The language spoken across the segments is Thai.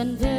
and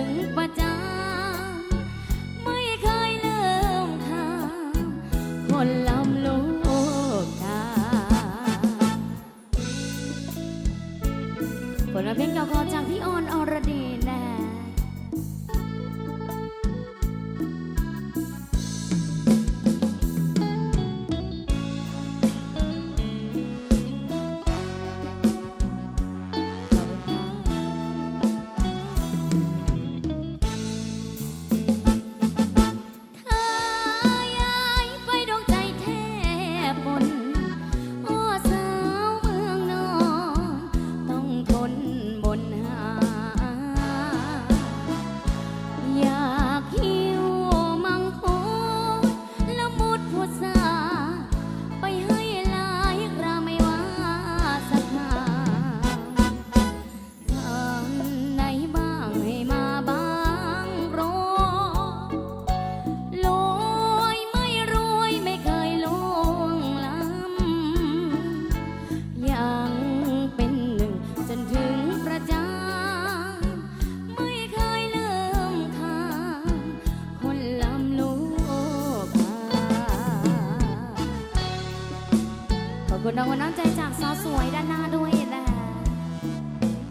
คุณน้องคนน้งใจจากสาวสวยด้านหน้าด้วยนะ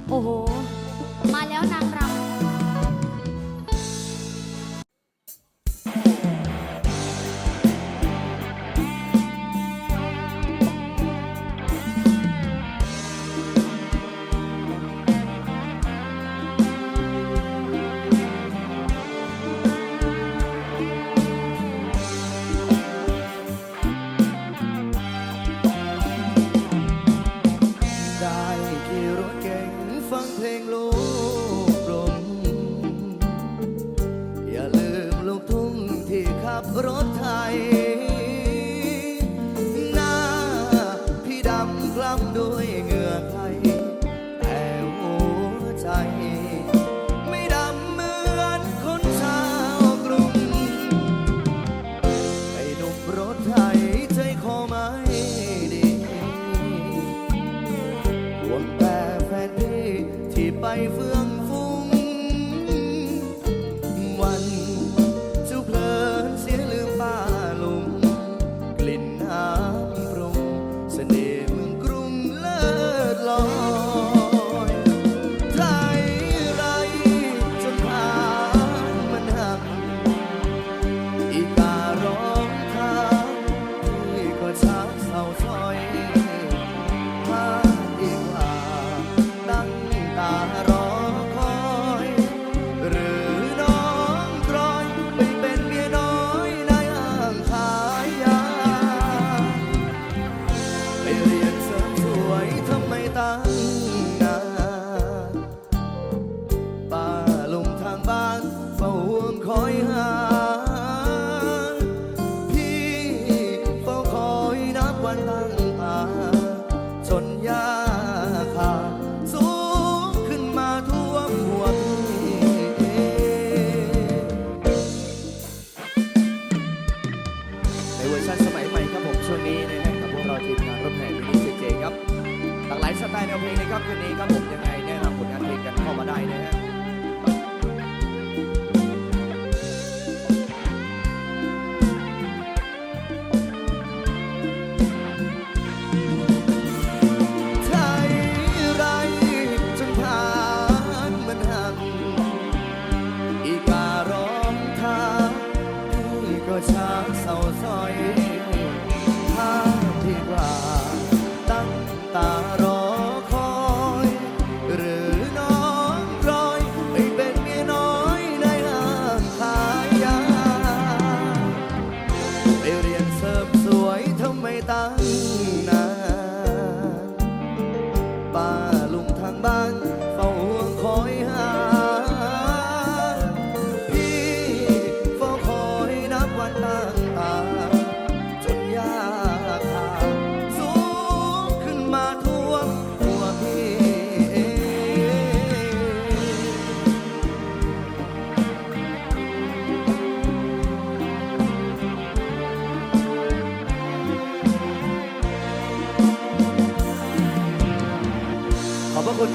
โอ้โห มาแล้วนาง นที่ที่ไปเฟื่อง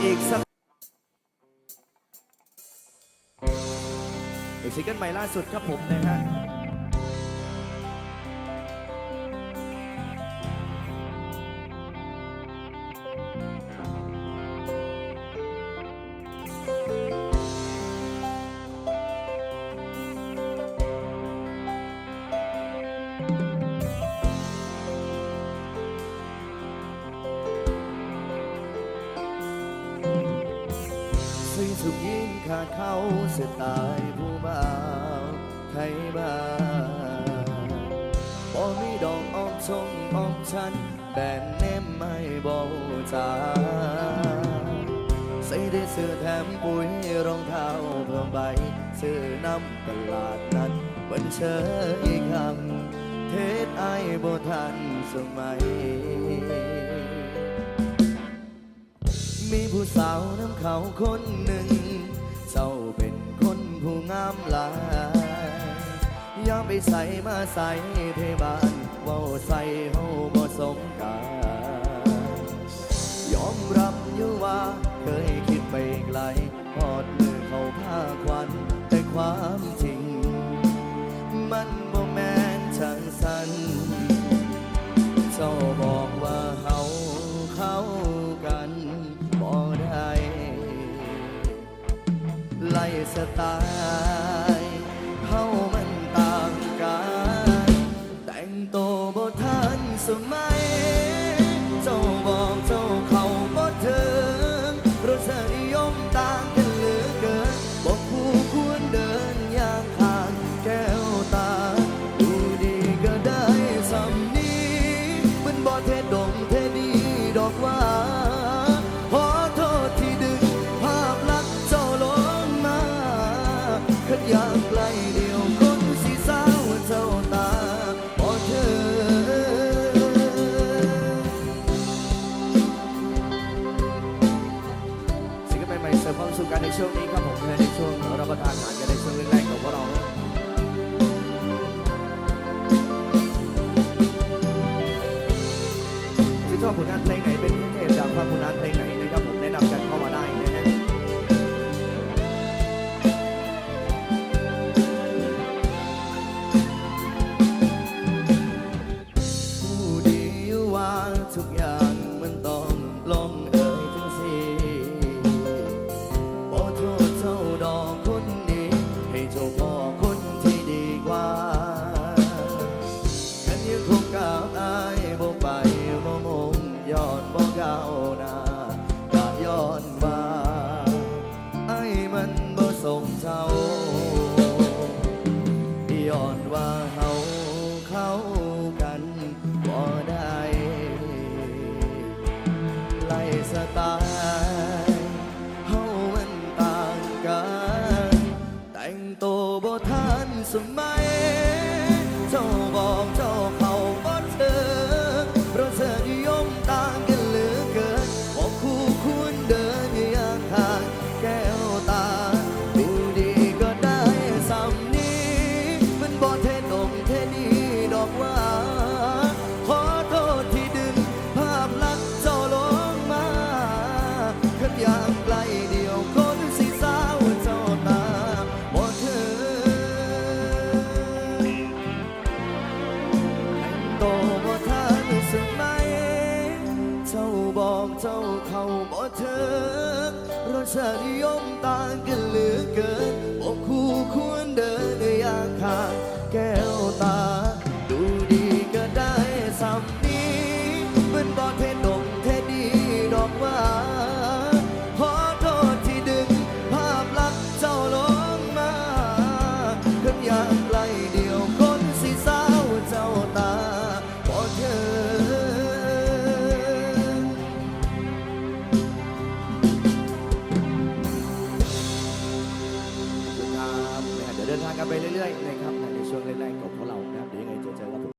อีกสักซิงเกิลใหม่ล่าสุดครับผมนะฮะ ขยิ่งขาดเขาเสียตายผู้บ่าวไทยบ้านบ่มีดอกออกชมออกฉันแบนเนมไม่บอกจาใส่ได้เสื้อแถมปุ๋ยรองเท้าเพิ่มใบซื้อน้ำตลาดนัดวันเชยคำเทศไอายบ่ทันสมัย มีผู้สาวน้ำเขาคนหนึ่ง งามหลายยามไปใส่มาใส่เพบานเว่าใส่เฮาบ่สมการยอมรับอยู่ว่าเคยคิดไปไกลพอดมือเขาผ้าควันแต่ความจ สไตล์เขามันต่างกัน แต่งโตวบ่ทันสมัย บ่เทนดงเทดีดอกว่า ขอโทษที่ดึง ภาพลักษณ์เจ้าลงมาขันอย่างไกลเดียวคนสีสาวเจ้าตาบ่เธอโตบ่ทันสมัยเจ้าบอกเจ้าเข้าบ่ถึงรสนิยมต่างกันเหลือเกินบอกคู่ควรเดินอย่างขาง